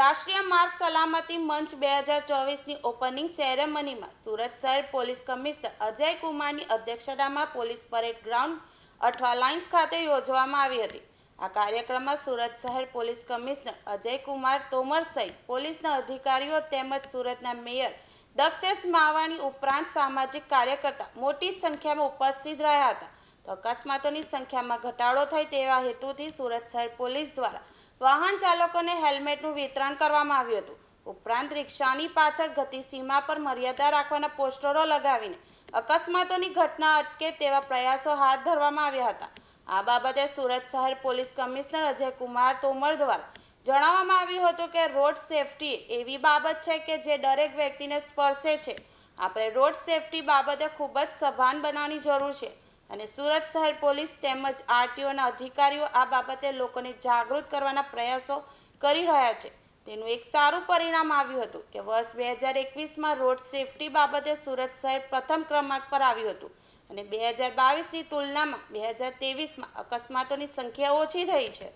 રાષ્ટ્રીય માર્ગ સલામતી મંચ બે હજાર ચોવીસની ઓપનિંગ સેરેમનીમાં સુરત શહેર પોલીસ કમિશનર અજય કુમારની અધ્યક્ષતામાં police parade ground Athwa lines ખાતે યોજવામાં આવી હતી. આ કાર્યક્રમમાં સુરત શહેર પોલીસ કમિશનર અજય કુમાર તોમર સહિત પોલીસના અધિકારીઓ તેમજ સુરતના મેયર દક્ષેશ માવાણી ઉપરાંત સામાજિક કાર્યકર્તા મોટી સંખ્યામાં ઉપસ્થિત રહ્યા હતા. તો અકસ્માતોની સંખ્યામાં ઘટાડો થાય તેવા હેતુથી સુરત શહેર પોલીસ દ્વારા વાહન ચાલકોને હેલ્મેટનું વિતરણ કરવામાં આવ્યું હતું. ઉપરાંત રિક્ષાની પાછળ ગતિસીમા પર મર્યાદા રાખવાના પોસ્ટરો લગાવીને અકસ્માતોની ઘટના અટકે તેવા પ્રયાસો હાથ ધરવામાં આવ્યા હતા. આ બાબતે સુરત શહેર પોલીસ કમિશનર અજય કુમાર તોમર દ્વારા જણાવવામાં આવ્યું હતું કે રોડ સેફટી એવી બાબત છે કે જે દરેક વ્યક્તિને સ્પર્શે છે. આપણે રોડ સેફટી બાબતે ખૂબ જ સભાન બનાવવાની જરૂર છે. અને સુરત શહેર પોલીસ તેમજ આરટીઓના અધિકારીઓ આ બાબતે લોકોને જાગૃત કરવાના પ્રયાસો કરી રહ્યા છે. તેનું એક સારું પરિણામ આવ્યું હતું કે વર્ષ બે હજાર એકવીસમાં રોડ સેફટી બાબતે સુરત શહેર પ્રથમ ક્રમાંક પર આવ્યું હતું અને બે હજાર બાવીસની તુલનામાં બે હજાર ત્રેવીસમાં અકસ્માતોની સંખ્યા ઓછી થઈ છે.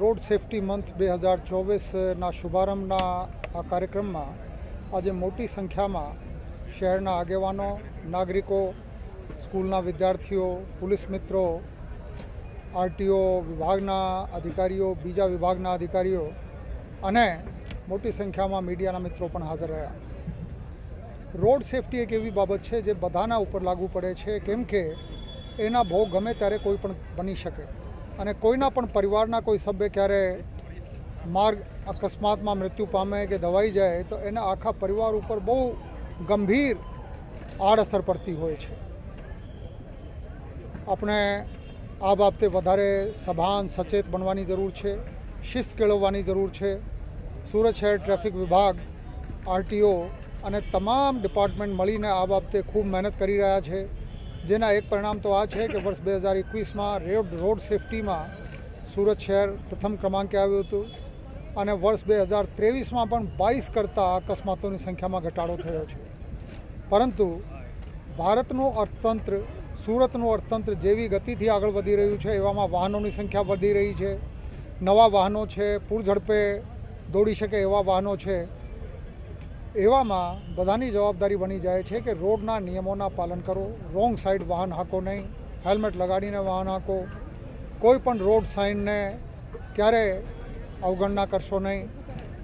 રોડ સેફટી મંથ બે હજાર ચોવીસના શુભારંભના આ કાર્યક્રમમાં આજે મોટી સંખ્યામાં શહેરના આગેવાનો, નાગરિકો સ્કૂલના વિદ્યાર્થીઓ, પોલીસ મિત્રો, આરટીઓ વિભાગના અધિકારીઓ, બીજા વિભાગના અધિકારીઓ અને મોટી સંખ્યામાં મીડિયાના મિત્રો પણ હાજર રહ્યા. રોડ સેફટી એક એવી બાબત છે જે બધાના ઉપર લાગુ પડે છે, કેમ કે એના ભોગ ગમે ત્યારે કોઈ પણ બની શકે અને કોઈના પણ પરિવારના કોઈ સભ્ય ક્યારે માર્ગ અકસ્માતમાં મૃત્યુ પામે કે દવાઈ જાય તો એના આખા પરિવાર ઉપર બહુ ગંભીર આડઅસર પડતી હોય છે. આપણે આ બાબતે વધારે સભાન, સચેત બનવાની જરૂર છે, શિસ્ત કેળવવાની જરૂર છે. સુરત શહેર ટ્રાફિક વિભાગ, આરટીઓ અને તમામ ડિપાર્ટમેન્ટ મળીને આ બાબતે ખૂબ મહેનત કરી રહ્યા છે. જેના એક પરિણામ તો આ છે કે વર્ષ બે હજાર એકવીસમાં રેડ રોડ સેફટીમાં સુરત શહેર પ્રથમ ક્રમાંકે આવ્યું હતું અને વર્ષ બે હજાર ત્રેવીસમાં પણ બાવીસ કરતાં અકસ્માતોની સંખ્યામાં ઘટાડો થયો છે. પરંતુ ભારતનું અર્થતંત્ર સુરતનું અર્થતંત્ર જેવી ગતિથી આગળ વધી રહ્યું છે, એવામાં વાહનોની સંખ્યા વધી રહી છે, નવા વાહનો છે પૂર ઝડપે દોડી શકે એવા વાહનો છે. એવામાં બધાની જવાબદારી બની જાય છે કે રોડના નિયમોના પાલન કરો, રોંગ સાઈડ વાહન હાંકો નહીં, હેલ્મેટ લગાડીને વાહન હાંકો, કોઈ પણ રોડ સાઇનને ક્યારે અવગણના કરશો નહીં.